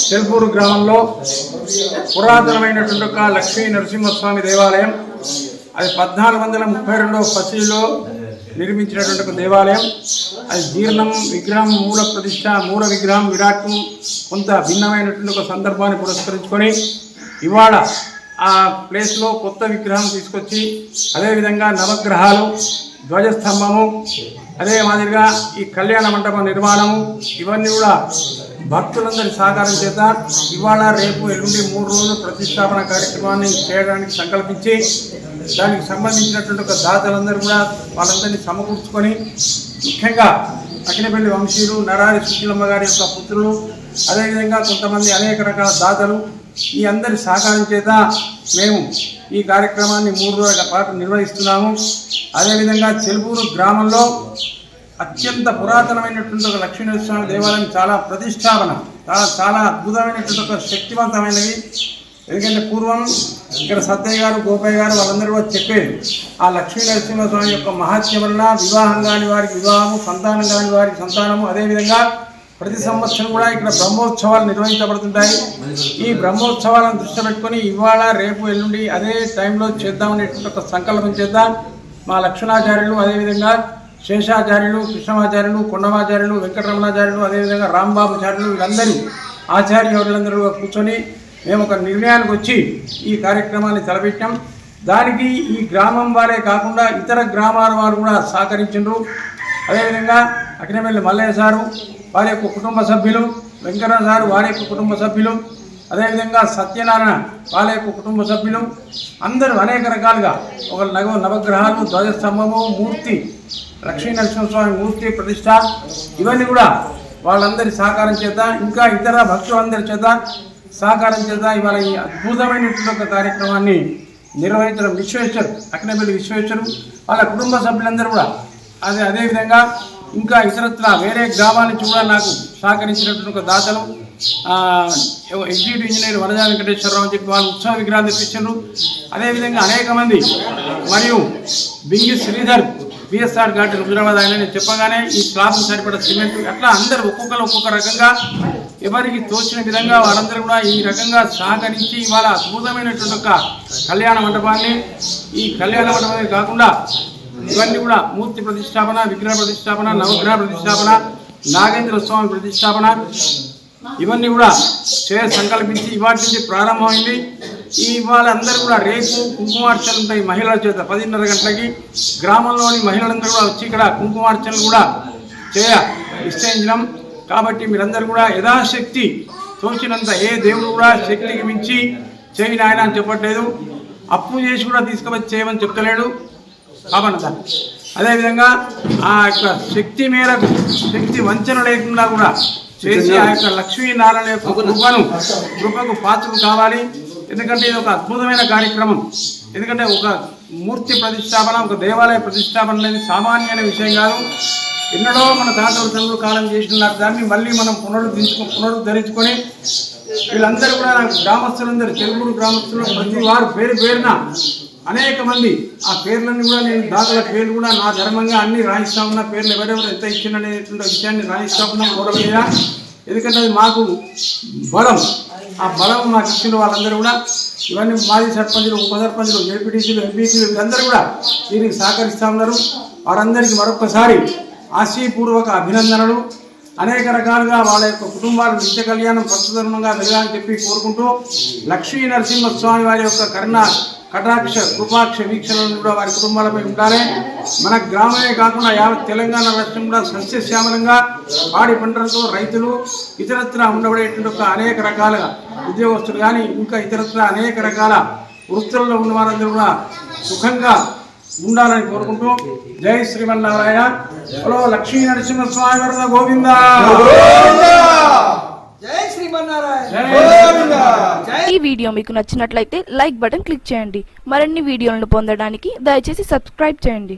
సెల్పూరు గ్రామంలో పురాతనమైనటువంటి ఒక లక్ష్మీ నరసింహస్వామి దేవాలయం అది పద్నాలుగు వందల ముప్పై రెండవ పసిలో నిర్మించినటువంటి ఒక దేవాలయం. అది జీర్ణం విగ్రహం మూల ప్రతిష్ట మూల విగ్రహం విరాట్ కొంత భిన్నమైనటువంటి ఒక సందర్భాన్ని పురస్కరించుకొని ఇవాళ ఆ ప్లేస్లో కొత్త విగ్రహం తీసుకొచ్చి అదేవిధంగా నవగ్రహాలు ధ్వజస్తంభము అదే మాదిరిగా ఈ కళ్యాణ మండపం నిర్మాణము ఇవన్నీ కూడా భక్తులందరి సహకారం చేత ఇవాళ రేపు ఎల్లుండి మూడు రోజులు ప్రతిష్టాపన కార్యక్రమాన్ని చేయడానికి సంకల్పించి దానికి సంబంధించినటువంటి ఒక దాతలందరూ కూడా వాళ్ళందరినీ సమకూర్చుకొని ముఖ్యంగా అఖిలపల్లి వంశీయులు నరారి సుశీలమ్మ గారి యొక్క పుత్రులు అదేవిధంగా కొంతమంది అనేక రకాల దాతలు ఈ అందరి సహకారం చేత మేము ఈ కార్యక్రమాన్ని మూడు రోజుల పాటు నిర్వహిస్తున్నాము. అదేవిధంగా చెలుపూరు గ్రామంలో అత్యంత పురాతనమైనటువంటి ఒక లక్ష్మీనరసింహ దేవాలయం చాలా ప్రతిష్టాపన చాలా చాలా అద్భుతమైనటువంటి ఒక శక్తివంతమైనవి ఎందుకంటే పూర్వం ఇక్కడ సత్తయ్య గారు గోపయ్య గారు వాళ్ళందరూ కూడా చెప్పేది ఆ లక్ష్మీ నరసింహస్వామి యొక్క మహత్యం వలన వివాహం కాని వారికి వివాహము సంతానం కాని వారికి సంతానము అదేవిధంగా ప్రతి సంవత్సరం కూడా ఇక్కడ బ్రహ్మోత్సవాలు నిర్వహించబడుతుంటాయి. ఈ బ్రహ్మోత్సవాలను దృష్టి పెట్టుకొని ఇవాళ రేపు ఎల్లుండి అదే టైంలో చేద్దామనేటువంటి ఒక సంకల్పం చేద్దాం. మా లక్ష్మణాచార్యులు అదేవిధంగా శేషాచార్యులు కృష్ణమాచార్యులు కొండమాచార్యులు వెంకటరమణాచార్యులు అదేవిధంగా రాంబాబుచార్యులు వీళ్ళందరూ ఆచార్యులందరూ కూర్చొని మేము ఒక నిర్ణయానికి వచ్చి ఈ కార్యక్రమాన్ని తలపెట్టాం. దానికి ఈ గ్రామం వారే కాకుండా ఇతర గ్రామాల వారు కూడా సహకరించారు అదేవిధంగా అకినపల్లి మల్లయ్య సారు వారి యొక్క కుటుంబ సభ్యులు వెంకన్న సారు వారి యొక్క కుటుంబ సభ్యులు అదేవిధంగా సత్యనారాయణ వాళ్ళ యొక్క కుటుంబ సభ్యులు అందరూ అనేక రకాలుగా ఒక నగ నవగ్రహాలు ధ్వజస్తంభము మూర్తి లక్ష్మీ నరసింహస్వామి మూర్తి ప్రతిష్ట ఇవన్నీ కూడా వాళ్ళందరి సహకారం చేత ఇంకా ఇతర భక్తులందరి చేత సహకారం చేత ఇవాళ ఈ అద్భుతమైనటువంటి ఒక కార్యక్రమాన్ని నిర్వహించడం విశ్వేశ్వరు అక్నపల్లి విశ్వేశ్వరు వాళ్ళ కుటుంబ సభ్యులందరూ కూడా అదే అదేవిధంగా ఇంకా ఇతరత్ర వేరే గ్రామాల నుంచి కూడా నాకు సహకరించినటువంటి ఒక దాతలు ఎగ్జిక్యూటివ్ ఇంజనీర్ వరదా వెంకటేశ్వరరావు అని చెప్పి వాళ్ళు ఉత్సవ విగ్రహాలు తెప్పించారు. అదేవిధంగా అనేక మంది మరియు బింగి శ్రీధర్ బిఎస్ఆర్ గార్డెన్ హుజరాబాద్ ఆయన నేను చెప్పగానే ఈ స్లాబ్ సరిపడ సిమెంట్ అట్లా అందరు ఒక్కొక్కరు ఒక్కొక్క రకంగా ఎవరికి తోచిన విధంగా వారందరూ కూడా ఈ రకంగా సహకరించి ఇవాళ అద్భుతమైనటువంటి ఒక కళ్యాణ మండపాన్ని ఈ కళ్యాణ మండపమే కాకుండా ఇవన్నీ కూడా మూర్తి ప్రతిష్టాపన విగ్రహ ప్రతిష్టాపన నవగ్రహ ప్రతిష్టాపన నాగేంద్ర స్వామి ప్రతిష్టాపన. ఇవన్నీ కూడా చే సంకల్పించి ఇవాటి నుంచి ప్రారంభమైంది. ఈ ఇవాళ అందరూ కూడా రేపు కుంకుమార్చనలు ఉంటాయి మహిళల చేత పదిన్నర గంటలకి. గ్రామంలోని మహిళలందరూ కూడా వచ్చి ఇక్కడ కుంకుమార్చనలు కూడా చేయ నిశ్చయించడం కాబట్టి మీరందరూ కూడా యథాశక్తి తోచినంత ఏ దేవుడు కూడా శక్తికి మించి చేయని ఆయన అని చెప్పట్లేదు. అప్పు చేసి కూడా తీసుకువచ్చి చేయమని చెప్తలేడు. కాబట్టి అదేవిధంగా ఆ యొక్క శక్తి మేరకు శక్తి వంచన లేకుండా కూడా చేసి ఆ యొక్క లక్ష్మీనారాయణ యొక్క కృపను కృపకు పాత్రకు కావాలి. ఎందుకంటే ఇది ఒక అద్భుతమైన కార్యక్రమం. ఎందుకంటే ఒక మూర్తి ప్రతిష్టాపన ఒక దేవాలయ ప్రతిష్టాపన అనేది సామాన్యమైన విషయం కాదు. ఎన్నడో మన తాతల తండ్రులు కాలం చేసిన దాన్ని మళ్ళీ మనం పునరుద్ధరించుకు పునరుద్ధరించుకొని వీళ్ళందరూ కూడా నాకు గ్రామస్తులందరూ తెలుగురు గ్రామస్తులు ప్రతి వారు పేరు పేరున అనేక మంది. ఆ పేర్లన్నీ కూడా నేను దాతల పేర్లు కూడా నా ధర్మంగా అన్ని రాయిస్తా ఉన్న. పేర్లు ఎవరెవరు ఎంత ఇచ్చిందనేటువంటి విషయాన్ని రాయిస్తా ఉన్నా గోడ ఎందుకంటే అది మాకు బలం. ఆ బలం మాకు ఇచ్చిన వాళ్ళందరూ కూడా ఇవన్నీ మాజీ సర్పంచులు ఉప సర్పంచులు ఏపీటీసీలు ఎంపీసీలు వీళ్ళందరూ కూడా దీనికి సహకరిస్తూ ఉన్నారు. వారందరికీ మరొకసారి ఆశీపూర్వక అభినందనలు. అనేక రకాలుగా వాళ్ళ యొక్క కుటుంబాలు నిత్య కళ్యాణం ప్రస్తుతంగా వెలగాలని చెప్పి కోరుకుంటూ లక్ష్మీ నరసింహస్వామి వారి యొక్క కరుణ కటాక్ష కృపాక్ష వీక్షణలు కూడా వారి కుటుంబాలపై ఉండాలి. మన గ్రామమే కాకుండా యావత్ తెలంగాణ రాష్ట్రం కూడా సస్యశ్యామలంగా పాడి పంటలతో రైతులు ఇతరత్ర ఉండబడేటువంటి ఒక అనేక రకాలుగా ఉద్యోగస్తులు కానీ ఇంకా ఇతరత్ర అనేక రకాల వృత్తుల్లో ఉన్న వారందరూ కూడా సుఖంగా ఉండాలని కోరుకుంటూ జై శ్రీమన్నారాయణ. హలో లక్ష్మీ నరసింహస్వామి వరద గోవింద. జై శ్రీమన్నారాయణ. జై ఈ వీడియో మీకు నచ్చినట్లయితే లైక్ బటన్ క్లిక్ చేయండి. మరిన్ని వీడియోలను పొందడానికి దయచేసి సబ్స్క్రైబ్ చేయండి.